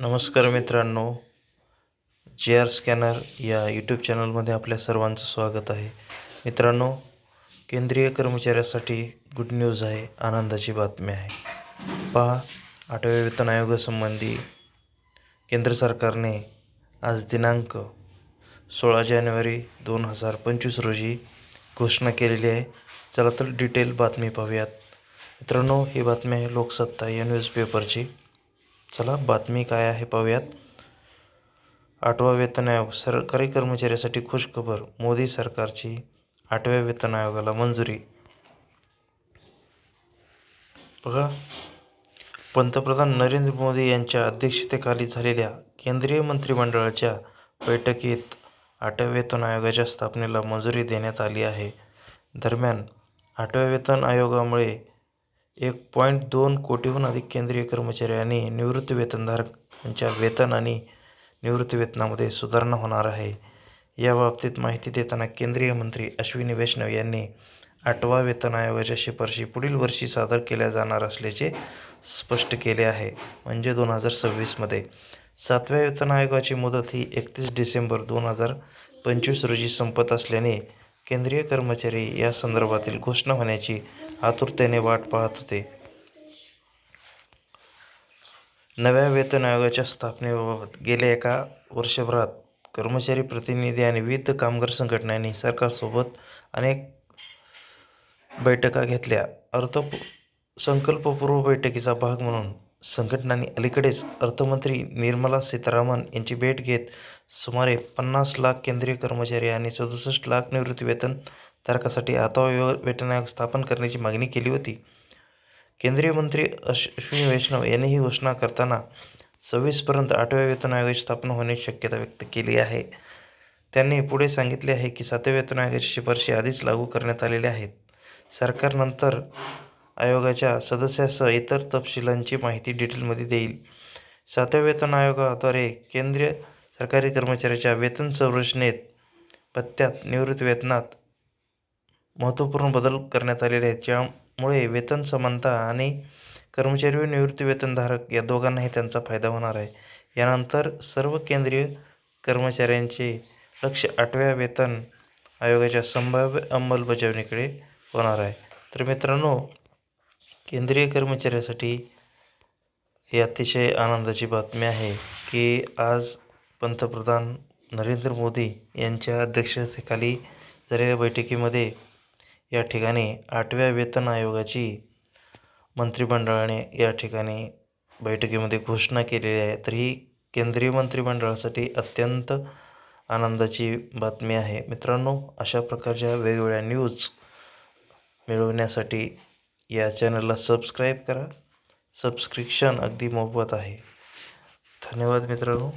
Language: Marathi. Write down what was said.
नमस्कार मित्रांनो जे आर स्कॅनर या यूट्यूब चॅनलमध्ये आपल्या सर्वांचं स्वागत आहे. मित्रांनो केंद्रीय कर्मचाऱ्यासाठी गुड न्यूज आहे आनंदाची बातमी आहे. पहा आठव्या वेतन आयोगासंबंधी केंद्र सरकारने आज दिनांक सोळा जानेवारी दोन हजार पंचवीस रोजी घोषणा केलेली आहे. चला तर डिटेल बातमी पाहूयात. मित्रांनो ही बातमी आहे लोकसत्ता या न्यूजपेपरची चला बातमी काय आहे पाहूयात. आठवा वेतन आयोग सरकारी कर्मचाऱ्यासाठी खुशखबर मोदी सरकारची आठव्या वेतन आयोगाला मंजुरी. बघा पंतप्रधान नरेंद्र मोदी यांच्या अध्यक्षतेखाली झालेल्या केंद्रीय मंत्रिमंडळाच्या बैठकीत आठव्या वेतन आयोगाच्या स्थापनेला मंजुरी देण्यात आली आहे. दरम्यान आठव्या वेतन आयोगामुळे एक पॉईंट दोन कोटीहून अधिक केंद्रीय कर्मचारी आणि निवृत्तीवेतनधारक यांच्या वेतन आणि निवृत्तीवेतनामध्ये सुधारणा होणार आहे. याबाबतीत माहिती देताना केंद्रीय मंत्री अश्विनी वैष्णव यांनी आठवा वेतन आयोगाच्या शिफारशी पुढील वर्षी सादर केल्या जाणार असल्याचे स्पष्ट केले आहे. म्हणजे दोन हजार सव्वीसमध्ये सातव्या वेतन आयोगाची मुदत ही एकतीस डिसेंबर दोन हजार पंचवीस रोजी संपत असल्याने केंद्रीय कर्मचारी या संदर्भातील घोषणा होण्याची आतुरतेने वाट पाहत होते. नव्या वेतन आयोगाच्या स्थापनेबाबत गेल्या एका वर्षभरात कर्मचारी प्रतिनिधी आणि विविध कामगार संघटनांनी सरकारसोबत अनेक बैठका घेतल्या. अर्थ संकल्पपूर्व बैठकीचा भाग म्हणून संघटनांनी अलीकडेच अर्थमंत्री निर्मला सीतारामन यांची भेट घेत सुमारे पन्नास लाख केंद्रीय कर्मचारी आणि सदुसष्ट लाख निवृत्ती वेतन तारकासाठी आठवा वेतन आयोग स्थापन करण्याची मागणी केली होती. केंद्रीय मंत्री अश्विनी वैष्णव यांनी ही घोषणा करताना सव्वीसपर्यंत आठव्या वेतन आयोगाची स्थापना होण्याची शक्यता व्यक्त केली आहे. त्यांनी पुढे सांगितले आहे की सातव्या वेतन आयोगाची शिफारशी आधीच लागू करण्यात आलेल्या आहेत. सरकारनंतर आयोगाच्या सदस्यासह इतर तपशिलांची माहिती डिटेलमध्ये देईल. सातव्या वेतन आयोगाद्वारे केंद्रीय सरकारी कर्मचाऱ्याच्या वेतन संरचनेत भत्त्यात निवृत्ती वेतनात महत्त्वपूर्ण बदल करण्यात आलेले आहेत. ज्यामुळे वेतन समानता आणि कर्मचारी व निवृत्ती वेतनधारक या दोघांनाही त्यांचा फायदा होणार आहे. यानंतर सर्व केंद्रीय कर्मचाऱ्यांचे लक्ष आठव्या वेतन आयोगाच्या संभाव्य अंमलबजावणीकडे होणार आहे. तर मित्रांनो केंद्रीय कर्मचाऱ्यासाठी ही अतिशय आनंदाची बातमी आहे की आज पंतप्रधान नरेंद्र मोदी यांच्या अध्यक्षतेखाली झालेल्या बैठकीमध्ये या ठिकाणी आठव्या वेतन आयोगाची मंत्रिमंडळाने या ठिकाणी बैठकीमध्ये घोषणा केलेली आहे. तर ही केंद्रीय मंत्रिमंडळासाठी अत्यंत आनंदाची बातमी आहे. मित्रांनो अशा प्रकारच्या वेगवेगळ्या न्यूज मिळवण्यासाठी या चॅनलला सबस्क्राईब करा. सबस्क्रिप्शन अगदी मोफत आहे. धन्यवाद मित्रांनो.